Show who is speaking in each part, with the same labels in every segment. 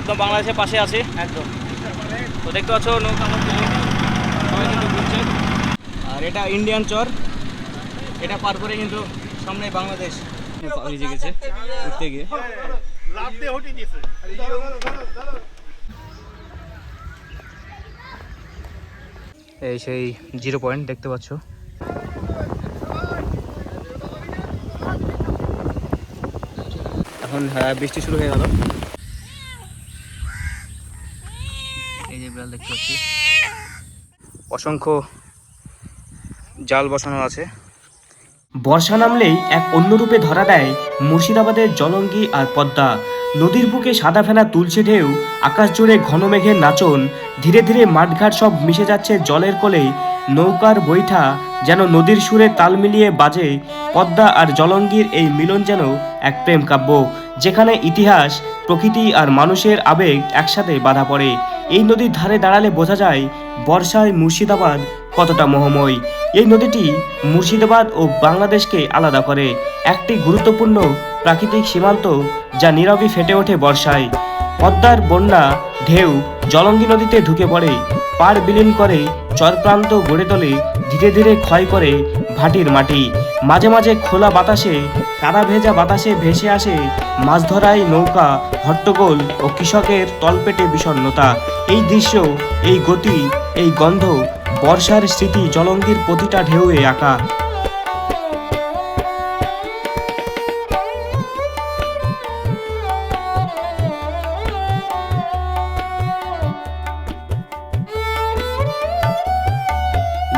Speaker 1: একদম বাংলাদেশের পাশে আছি।
Speaker 2: একদম।
Speaker 1: তো দেখতে পাচ্ছ নৌকা আর এটা ইন্ডিয়ান চর। এটা পার করে কিন্তু সামনে বাংলাদেশ। ভিজে গেছে উঠতে গিয়ে।
Speaker 3: লাভ দিয়ে হটি দিয়েছে।
Speaker 1: এই সেই জিরো পয়েন্ট দেখতে পাচ্ছ। এখন হ্যাঁ, বৃষ্টি শুরু হয়ে গেল এই যে বিড়াল দেখতে পাচ্ছি অসংখ্য জাল বসানো আছে।
Speaker 2: বর্ষা নামলেই এক অন্য রূপে ধরা দেয় মুর্শিদাবাদের জলঙ্গি আর পদ্মা। নদীর বুকে সাদা ফেনা তুলছে ঢেউ, আকাশ জুড়ে ঘন মেঘের নাচন, ধীরে ধীরে মাঠঘাট সব মিশে যাচ্ছে জলের কোলে নৌকার বৈঠা যেন নদীর সুরে তাল মিলিয়ে বাজে, পদ্মা আর জলঙ্গির এই মিলন যেন এক প্রেম কাব্য, যেখানে ইতিহাস, প্রকৃতি আর মানুষের আবেগ একসাথে বাধা পড়ে। এই নদীর ধারে দাঁড়ালে বোঝা যায় বর্ষায় মুর্শিদাবাদ কতটা মোহময়। এই নদীটি মুর্শিদাবাদ ও বাংলাদেশকে আলাদা করে। একটি গুরুত্বপূর্ণ প্রাকৃতিক সীমান্ত যা নীরবে ফেটে ওঠে বর্ষায়। পদ্মার বন্যা, ঢেউ, জলঙ্গি নদীতে ঢুকে পড়ে পাড় বিলীন করে চরপ্রান্ত গড়ে তোলে, ধীরে ধীরে ক্ষয় করে ভাটির মাটি। মাঝে মাঝে খোলা বাতাসে, কাদা ভেজা বাতাসে ভেসে আসে মাছ ধরাই নৌকা, হট্টগোল ও কৃষকের তলপেটে বিষণ্ণতা। এই দৃশ্য, এই গতি, এই গন্ধ, বর্ষার স্মৃতি জলঙ্গির প্রতিটা ঢেউয়ে আঁকা।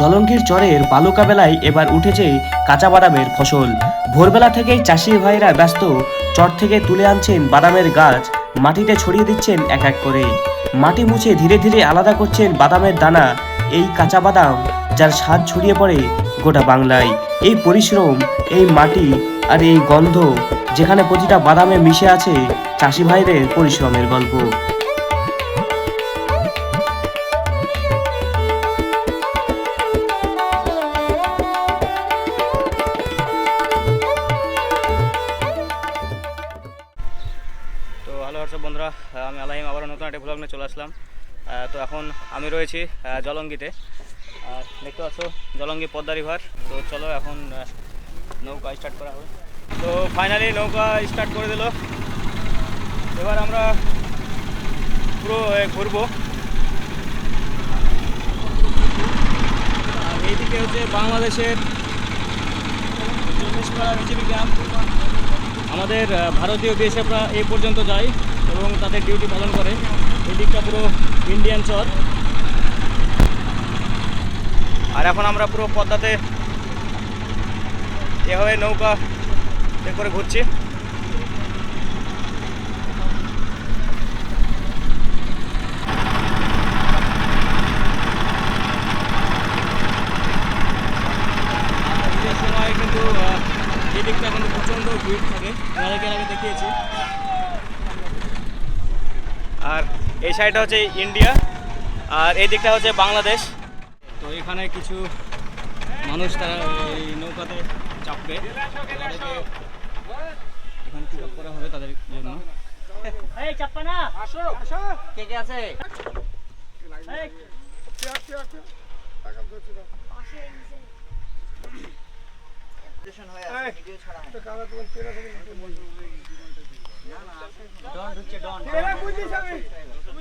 Speaker 2: জলঙ্গির চরের বালুকা বেলায় এবার উঠেছে কাঁচা বাদামের ফসল। ভোরবেলা থেকেই চাষি ভাইরা ব্যস্ত, চর থেকে তুলে আনছেন বাদামের গাছ, মাটিতে ছড়িয়ে দিচ্ছেন এক এক করে। মাটি মুছে ধীরে ধীরে আলাদা করছেন বাদামের দানা, এই কাঁচা বাদাম যার স্বাদ ছড়িয়ে পড়ে গোটা বাংলায়। এই পরিশ্রম, এই মাটি আর এই গন্ধ যেখানে প্রতিটা বাদামে মিশে আছে চাষি ভাইদের পরিশ্রমের গল্প।
Speaker 1: নিয়ে চলে আসলাম। তো এখন আমি রয়েছি জলঙ্গিতে। আর দেখতে পাচ্ছ, জলঙ্গি পদ্মা রিভার তো চলো এখন নৌকা স্টার্ট করা হবে। তো ফাইনালি নৌকা স্টার্ট করে দিল। এবার আমরা পুরো ঘুরবো। আর এইদিকে হচ্ছে বাংলাদেশের ক্যাম্প আমাদের ভারতীয় বিএসএফরা এই পর্যন্ত যায় এবং তাদের ডিউটি পালন করে। এই দিকটা পুরো ইন্ডিয়ান চর। আর এখন আমরা পুরো পদ্মাতে এভাবে নৌকা এ করে ঘুরছি। কিন্তু এই কিন্তু প্রচণ্ড ভিড় থাকে। আগে দেখিয়েছি। আর এই সাইডটা হচ্ছে ইন্ডিয়া আর এই দিকটা হচ্ছে বাংলাদেশ। তো এখানে কিছু মানুষ তারা এই নৌকাতে চাপবে। এখানে পিক আপ করা হবে তাদের জন্য।
Speaker 4: এই চাপ্পা না আসো আসো! কে কে আছে? ডন ঢুকছে ডন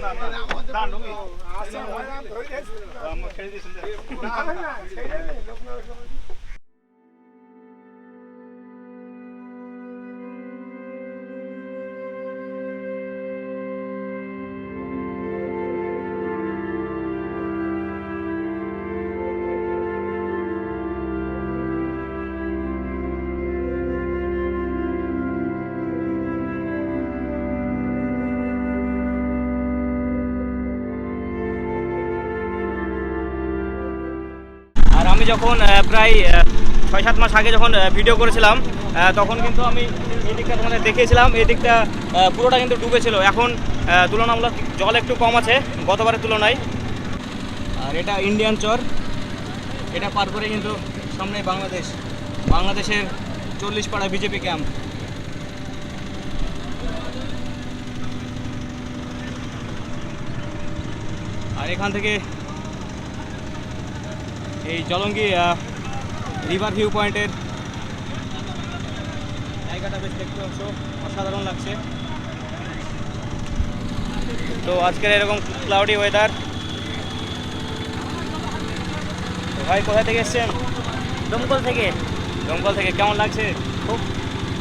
Speaker 3: না
Speaker 1: যখন প্রায় ছয় সাত মাস আগে যখন ভিডিও করেছিলাম তখন কিন্তু আমি এই দিকটা দেখিয়েছিলাম, এই দিকটা পুরোটা কিন্তু ডুবেছিল। এখন তুলনামূলক জল একটু কম আছে, গতবারের তুলনায়। আর এটা ইন্ডিয়ান চর। এটা পার করে কিন্তু সামনে বাংলাদেশ। বাংলাদেশের চল্লিশ পাড়া বিজেপি ক্যাম্প আর এখান থেকে এই জলঙ্গি রিভার ভিউ পয়েন্টের জায়গাটা বেশ দেখতে পাচ্ছ অসাধারণ লাগছে। তো আজকের এরকম ক্লাউডি ওয়েদার তো ভাই কোথা থেকে এসছেন?
Speaker 4: দমকল থেকে।
Speaker 1: দমকল থেকে কেমন লাগছে?
Speaker 4: খুব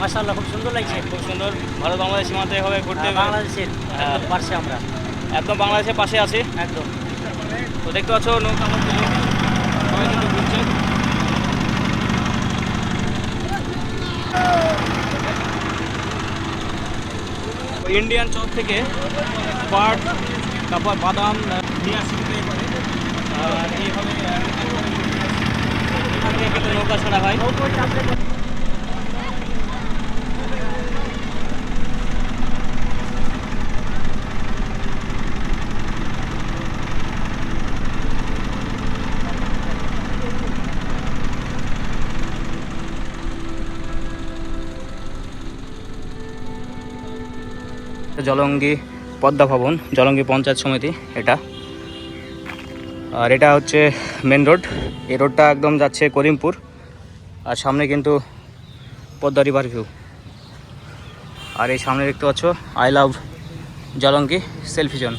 Speaker 4: মাসাল্লাহ খুব সুন্দর লাগছে।
Speaker 1: খুব সুন্দর। ভারত বাংলাদেশ সীমান্তে এভাবে ঘুরতে
Speaker 4: বাংলাদেশের
Speaker 1: হ্যাঁ।
Speaker 4: পাশে আমরা।
Speaker 1: একদম বাংলাদেশের পাশে আছি।
Speaker 4: একদম।
Speaker 1: তো দেখতে পাচ্ছ নৌকা ইন্ডিয়ান চক থেকে পাট তারপর বাদাম নিয়ে আসি কিন্তু আর এইভাবে নৌকা ছাড়া হয়। জলঙ্গি পদ্মা ভবন, জলঙ্গি পঞ্চায়েত সমিতি এটা। আর এটা হচ্ছে মেন রোড এই রোডটা একদম যাচ্ছে করিমপুর। আর সামনে কিন্তু পদ্মা রিভার ভিউ আর এই সামনে দেখতে পাচ্ছ I love Jalangi selfie zone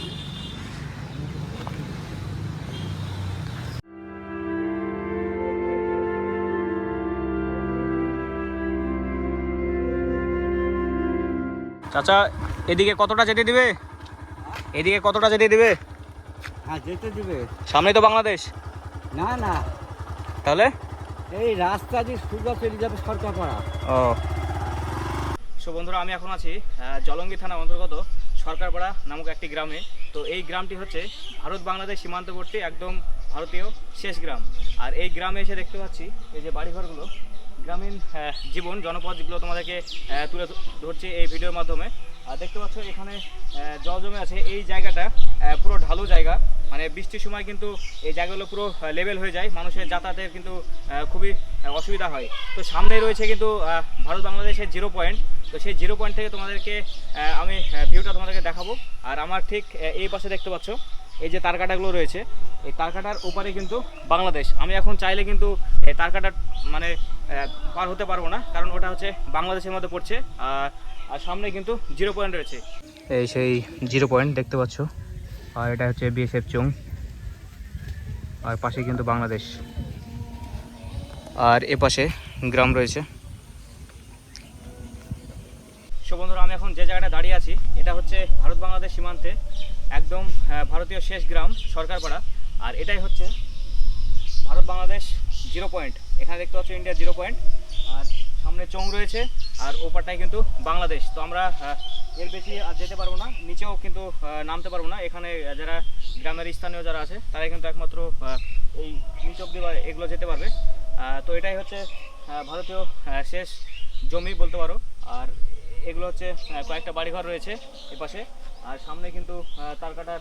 Speaker 1: চাচা এদিকে কতটা যেতে দিবে? এদিকে কতটা যেতে দিবে?
Speaker 4: হ্যাঁ যেতে দিবে।
Speaker 1: সামনেই তো বাংলাদেশ।
Speaker 4: না না।
Speaker 1: তাহলে?
Speaker 4: এই রাস্তা দিয়ে সোজা চলে যাবে সরকার পাড়া
Speaker 1: ও। সো বন্ধুরা আমি এখন আছি জলঙ্গি থানা অন্তর্গত সরকারপাড়া নামক একটি গ্রামে। তো এই গ্রামটি হচ্ছে ভারত বাংলাদেশ সীমান্তবর্তী একদম ভারতীয় শেষ গ্রাম। আর এই গ্রামে এসে দেখতে পাচ্ছি এই যে বাড়িঘরগুলো গ্রামীণ জীবন, জনপদ যেগুলো তোমাদেরকে তুলে ধরছে এই ভিডিওর মাধ্যমে। আর দেখতে পাচ্ছ এখানে জল জমে আছে। এই জায়গাটা পুরো ঢালু জায়গা। মানে বৃষ্টির সময় কিন্তু এই জায়গাগুলো পুরো লেভেল হয়ে যায়। মানুষের যাতায়াতের কিন্তু খুবই অসুবিধা হয়। তো সামনে রয়েছে কিন্তু ভারত বাংলাদেশের জিরো পয়েন্ট তো সেই জিরো পয়েন্ট থেকে তোমাদেরকে আমি ভিউটা তোমাদেরকে দেখাবো। আর আমার ঠিক এই পাশে দেখতে পাচ্ছ, এই যে তারকাটাগুলো রয়েছে। এই তারকাটার ওপারে কিন্তু বাংলাদেশ। আমি এখন চাইলে কিন্তু এই তারকাটা মানে পার হতে পারব না কারণ ওটা হচ্ছে বাংলাদেশের মধ্যে পড়ছে আর আর সামনে কিন্তু জিরো পয়েন্ট রয়েছে। এই সেই জিরো পয়েন্ট দেখতে পাচ্ছ আর এটা হচ্ছে বিএসএফ চং আর পাশে কিন্তু বাংলাদেশ। আর এ পাশে গ্রাম রয়েছে। সো বন্ধুরা আমি এখন যে জায়গাটা দাঁড়িয়ে আছি এটা হচ্ছে ভারত বাংলাদেশ সীমান্তে একদম ভারতীয় শেষ গ্রাম সরকারপাড়া আর এটাই হচ্ছে ভারত বাংলাদেশ জিরো পয়েন্ট। এখানে দেখতে পাচ্ছ ইন্ডিয়া জিরো পয়েন্ট আর সামনে চং রয়েছে, আর ওপারটাই কিন্তু বাংলাদেশ। তো আমরা এর বেশি আর যেতে পারব না, নিচেও কিন্তু নামতে পারব না। এখানে যারা গ্রামের স্থানীয় যারা আছে, তারাই কিন্তু একমাত্র এই নিচ অব্দি বা এগুলো যেতে পারবে। তো এটাই হচ্ছে ভারতীয় শেষ জমি বলতে পারো। আর এগুলো হচ্ছে কয়েকটা বাড়িঘর রয়েছে এপাশে। আর সামনে কিন্তু তারকাটার তার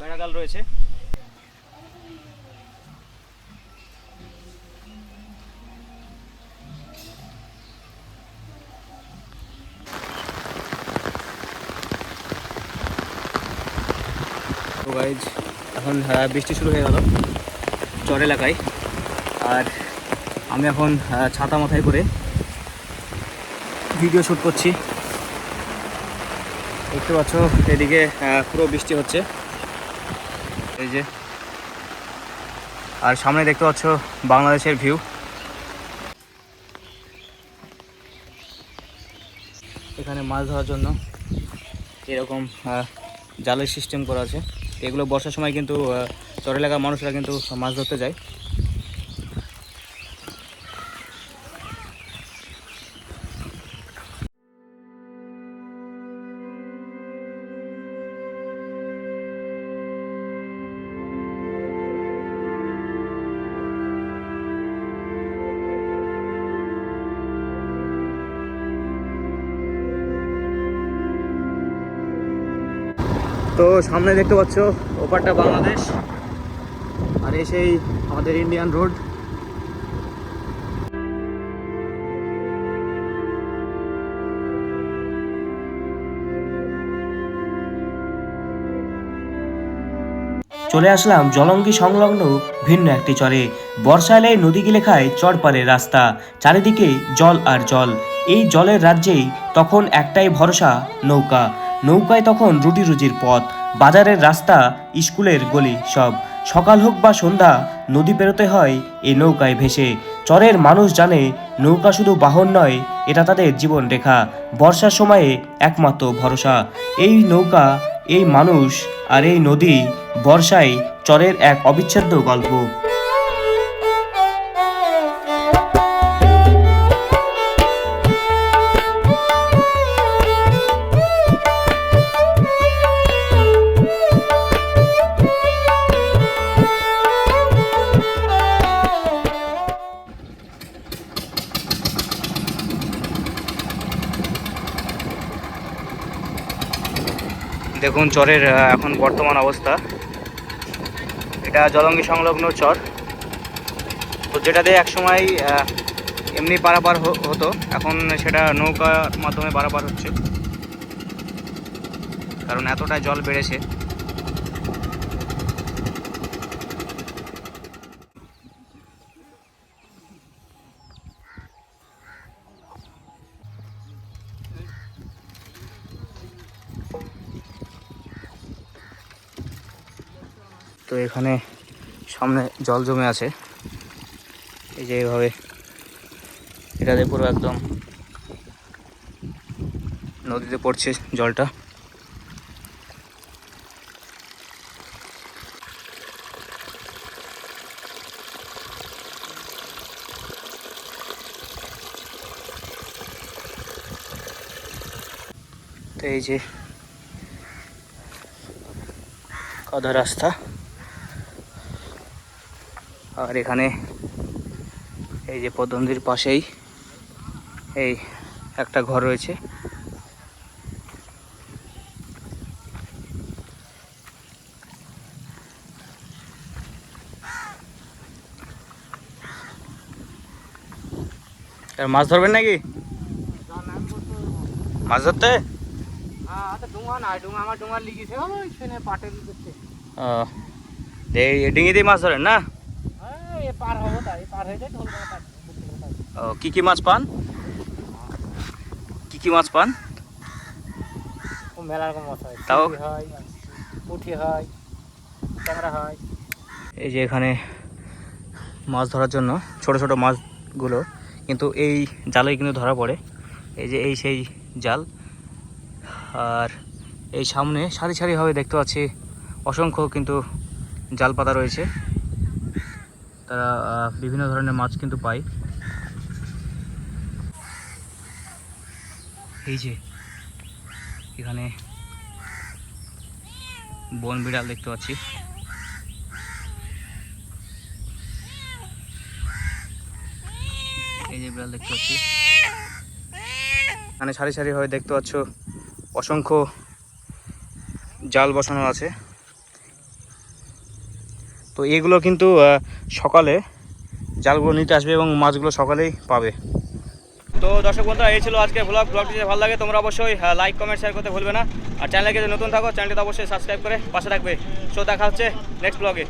Speaker 1: বেড়াগাল রয়েছে। গাইজ এখন বৃষ্টি শুরু হয়ে গেল চর এলাকায়। আর আমি এখন ছাতা মাথায় করে ভিডিও শ্যুট করছি। দেখতে পাচ্ছ, এদিকে পুরো বৃষ্টি হচ্ছে। এই যে। আর সামনে দেখতে পাচ্ছ, বাংলাদেশের ভিউ এখানে মাছ ধরার জন্য এরকম জালের সিস্টেম করা আছে। এগুলো বর্ষার সময় কিন্তু চর এলাকার মানুষরা কিন্তু মাছ ধরতে যায়। তো সামনে দেখতে পাচ্ছ ওপারটা বাংলাদেশ আর এই সেই আমাদের ইন্ডিয়ান রোড
Speaker 2: চলে আসলাম জলঙ্গি সংলগ্ন ভিন্ন একটি চরে। বর্ষা এলে নদী গিলে খায় চরপারে রাস্তা। চারিদিকে জল আর জল। এই জলের রাজ্যেই তখন একটাই ভরসা, নৌকা। নৌকায় তখন রুটি রুজির পথ, বাজারের রাস্তা, স্কুলের গলি সব। সকাল হোক বা সন্ধ্যা, নদী পেরোতে হয় এই নৌকায় ভেসে। চরের মানুষ জানে নৌকা শুধু বাহন নয়, এটা তাদের জীবন রেখা বর্ষার সময়ে একমাত্র ভরসা। এই নৌকা, এই মানুষ আর এই নদী বর্ষায় চরের এক অবিচ্ছেদ্য গল্প।
Speaker 1: দেখুন চরের এখন বর্তমান অবস্থা। এটা জলঙ্গি সংলগ্ন চর। তো যেটা দিয়ে একসময় এমনি পারাপার হতো, এখন সেটা নৌকার মাধ্যমে পারাপার হচ্ছে। কারণ এতটা জল বেড়েছে। তো এখানে সামনে জল জমে আছে। এই যে এইভাবে এটাতে পুরো একদম নদীতে পড়ছে জলটা। এই যে কাদা রাস্তা। আর এখানে এই যে পদ্মন্দির পাশেই এই একটা ঘর রয়েছে। মাছ ধরবেন নাকি? মাছ ধরতে?
Speaker 4: ডুঙা না ডুঙা আমার ডুঙা লিগেছে ওই সেনে পাটে লিগেছে
Speaker 1: এই ডিঙি দিয়ে মাছ ধরেন না?
Speaker 4: পার হব তাই পার হয়ে যায়
Speaker 1: ও, কি কি মাছ পান? কি কি মাছ পান?
Speaker 4: মেলা রকম মাছ হয়
Speaker 1: তাও-
Speaker 4: হয় পুঁটি হয় ট্যাংরা হয়।
Speaker 1: এই যে এখানে মাছ ধরার জন্য ছোট ছোট মাছগুলো কিন্তু এই জালেই কিন্তু ধরা পড়ে। এই যে এই সেই জাল আর এই সামনে সারি সারিভাবে দেখতে পাচ্ছি অসংখ্য কিন্তু জাল পাতা রয়েছে। তারা বিভিন্ন ধরনের মাছ কিন্তু পায়। এই যে, এখানে বন বিড়াল দেখতে পাচ্ছি। এই যে বিড়াল দেখতে পাচ্ছি। এখানে সারি সারি হয়ে দেখতে পাচ্ছ, অসংখ্য জাল বসানো আছে। তো এগুলো কিন্তু সকালে জালগুলো নিতে আসবে এবং মাছগুলো সকালেই পাবে। তো দর্শক বন্ধুরা, এই ছিল আজকে ব্লগ ব্লগটি যদি ভালো লাগে, তোমরা অবশ্যই লাইক কমেন্ট শেয়ার করতে ভুলবে না। আর চ্যানেলকে যদি নতুন থাকো চ্যানেলটি অবশ্যই সাবস্ক্রাইব করে পাশে থাকবে। সো দেখা হচ্ছে নেক্সট ব্লগে